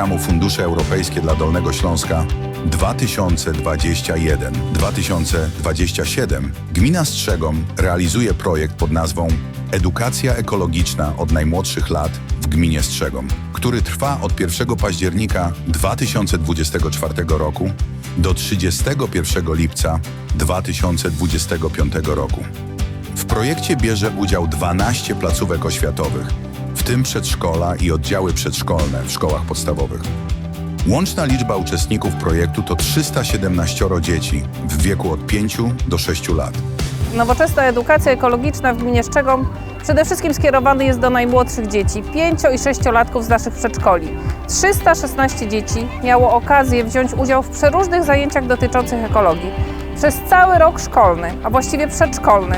Fundusze Europejskie dla Dolnego Śląska 2021-2027 gmina Strzegom realizuje projekt pod nazwą Edukacja ekologiczna od najmłodszych lat w gminie Strzegom, który trwa od 1 października 2024 roku do 31 lipca 2025 roku. W projekcie bierze udział 12 placówek oświatowych, tym przedszkola i oddziały przedszkolne w szkołach podstawowych. Łączna liczba uczestników projektu to 317 dzieci w wieku od 5 do 6 lat. Nowoczesna edukacja ekologiczna w gminie Szczegom przede wszystkim skierowany jest do najmłodszych dzieci, 5 i 6-latków z naszych przedszkoli. 316 dzieci miało okazję wziąć udział w przeróżnych zajęciach dotyczących ekologii. Przez cały rok szkolny, a właściwie przedszkolny,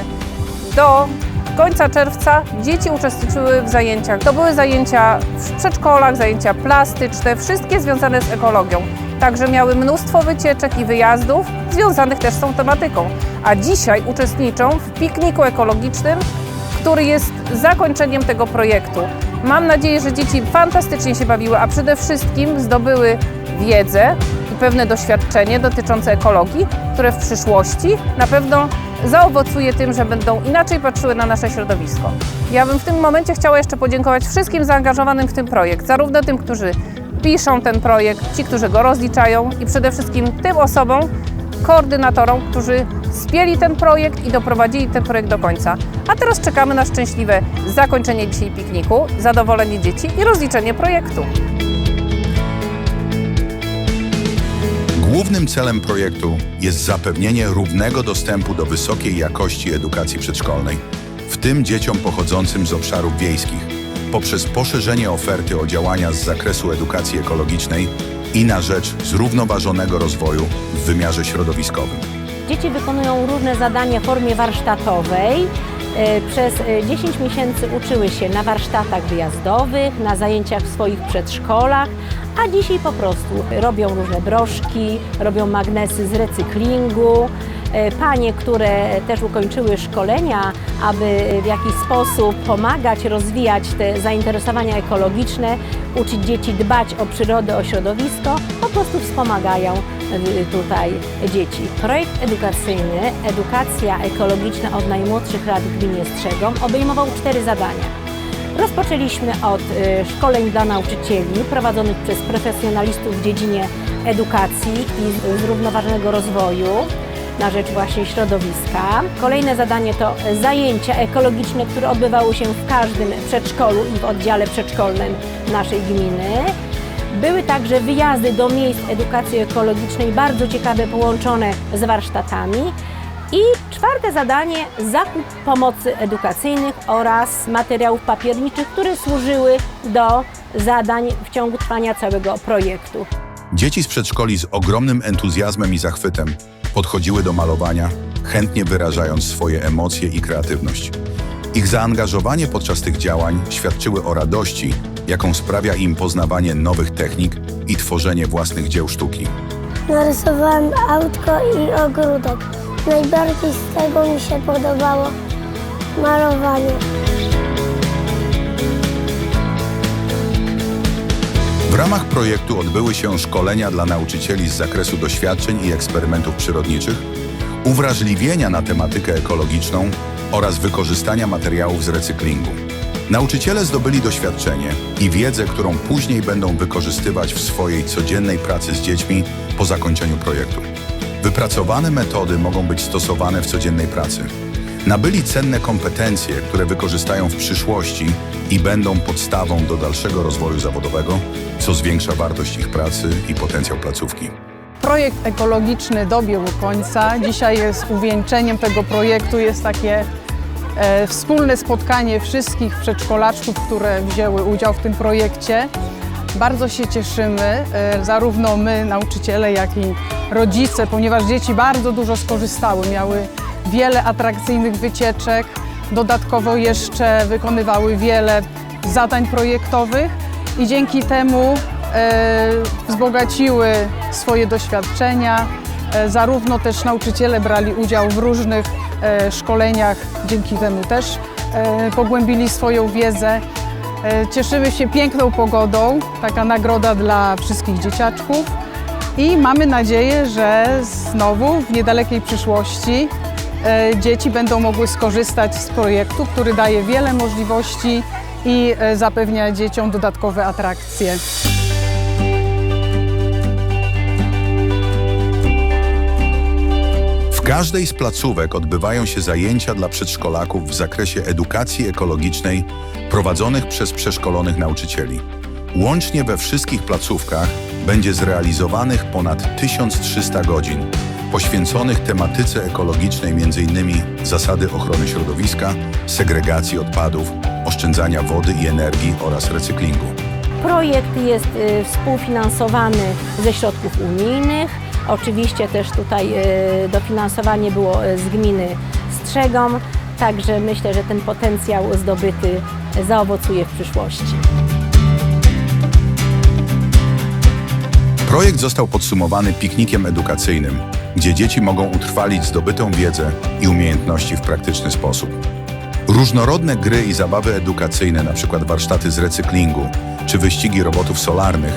do końca czerwca dzieci uczestniczyły w zajęciach. To były zajęcia w przedszkolach, zajęcia plastyczne, wszystkie związane z ekologią. Także miały mnóstwo wycieczek i wyjazdów związanych też z tą tematyką. A dzisiaj uczestniczą w pikniku ekologicznym, który jest zakończeniem tego projektu. Mam nadzieję, że dzieci fantastycznie się bawiły, a przede wszystkim zdobyły wiedzę i pewne doświadczenie dotyczące ekologii, które w przyszłości na pewno zaowocuje tym, że będą inaczej patrzyły na nasze środowisko. Ja bym w tym momencie chciała jeszcze podziękować wszystkim zaangażowanym w ten projekt, zarówno tym, którzy piszą ten projekt, ci, którzy go rozliczają i przede wszystkim tym osobom, koordynatorom, którzy spieli ten projekt i doprowadzili ten projekt do końca. A teraz czekamy na szczęśliwe zakończenie dzisiaj pikniku, zadowolenie dzieci i rozliczenie projektu. Głównym celem projektu jest zapewnienie równego dostępu do wysokiej jakości edukacji przedszkolnej, w tym dzieciom pochodzącym z obszarów wiejskich, poprzez poszerzenie oferty o działania z zakresu edukacji ekologicznej i na rzecz zrównoważonego rozwoju w wymiarze środowiskowym. Dzieci wykonują różne zadania w formie warsztatowej. E, Przez e, 10 miesięcy uczyły się na warsztatach wyjazdowych, na zajęciach w swoich przedszkolach, a dzisiaj po prostu robią różne broszki, robią magnesy z recyklingu. E, Panie, które też ukończyły szkolenia, aby w jakiś sposób pomagać, rozwijać te zainteresowania ekologiczne, uczyć dzieci dbać o przyrodę, o środowisko, po prostu wspomagają y, tutaj dzieci. Projekt edukacyjny Edukacja ekologiczna od najmłodszych lat w gminie Strzegom obejmował cztery zadania. Rozpoczęliśmy od y, szkoleń dla nauczycieli prowadzonych przez profesjonalistów w dziedzinie edukacji i zrównoważonego rozwoju na rzecz właśnie środowiska. Kolejne zadanie to zajęcia ekologiczne, które odbywały się w każdym przedszkolu i w oddziale przedszkolnym naszej gminy. Były także wyjazdy do miejsc edukacji ekologicznej, bardzo ciekawe, połączone z warsztatami. I czwarte zadanie zakup pomocy edukacyjnych oraz materiałów papierniczych, które służyły do zadań w ciągu trwania całego projektu. Dzieci z przedszkoli z ogromnym entuzjazmem i zachwytem podchodziły do malowania, chętnie wyrażając swoje emocje i kreatywność. Ich zaangażowanie podczas tych działań świadczyły o radości, jaką sprawia im poznawanie nowych technik i tworzenie własnych dzieł sztuki. Narysowałem autko i ogródek. Najbardziej z tego mi się podobało malowanie. W ramach projektu odbyły się szkolenia dla nauczycieli z zakresu doświadczeń i eksperymentów przyrodniczych, uwrażliwienia na tematykę ekologiczną oraz wykorzystania materiałów z recyklingu. Nauczyciele zdobyli doświadczenie i wiedzę, którą później będą wykorzystywać w swojej codziennej pracy z dziećmi po zakończeniu projektu. Wypracowane metody mogą być stosowane w codziennej pracy. Nabyli cenne kompetencje, które wykorzystają w przyszłości i będą podstawą do dalszego rozwoju zawodowego, co zwiększa wartość ich pracy i potencjał placówki. Projekt ekologiczny dobiegł końca. Dzisiaj jest uwieńczeniem tego projektu, jest takie wspólne spotkanie wszystkich przedszkolaczków, które wzięły udział w tym projekcie. Bardzo się cieszymy, e, zarówno my, nauczyciele, jak i rodzice, ponieważ dzieci bardzo dużo skorzystały, miały wiele atrakcyjnych wycieczek, dodatkowo jeszcze wykonywały wiele zadań projektowych i dzięki temu e, wzbogaciły swoje doświadczenia. E, Zarówno też nauczyciele brali udział w różnych e, szkoleniach, dzięki temu też e, pogłębili swoją wiedzę. Cieszymy się piękną pogodą, taka nagroda dla wszystkich dzieciaczków i mamy nadzieję, że znowu w niedalekiej przyszłości dzieci będą mogły skorzystać z projektu, który daje wiele możliwości i zapewnia dzieciom dodatkowe atrakcje. W każdej z placówek odbywają się zajęcia dla przedszkolaków w zakresie edukacji ekologicznej prowadzonych przez przeszkolonych nauczycieli. Łącznie we wszystkich placówkach będzie zrealizowanych ponad 1300 godzin poświęconych tematyce ekologicznej m.in. zasady ochrony środowiska, segregacji odpadów, oszczędzania wody i energii oraz recyklingu. Projekt jest y, współfinansowany ze środków unijnych. Oczywiście też tutaj y, dofinansowanie było y, z gminy Strzegom, także myślę, że ten potencjał zdobyty zaowocuje w przyszłości. Projekt został podsumowany piknikiem edukacyjnym, gdzie dzieci mogą utrwalić zdobytą wiedzę i umiejętności w praktyczny sposób. Różnorodne gry i zabawy edukacyjne, np. warsztaty z recyklingu czy wyścigi robotów solarnych,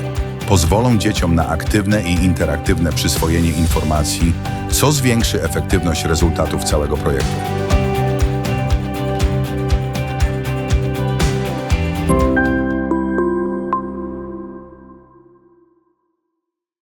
pozwolą dzieciom na aktywne i interaktywne przyswojenie informacji, co zwiększy efektywność rezultatów całego projektu.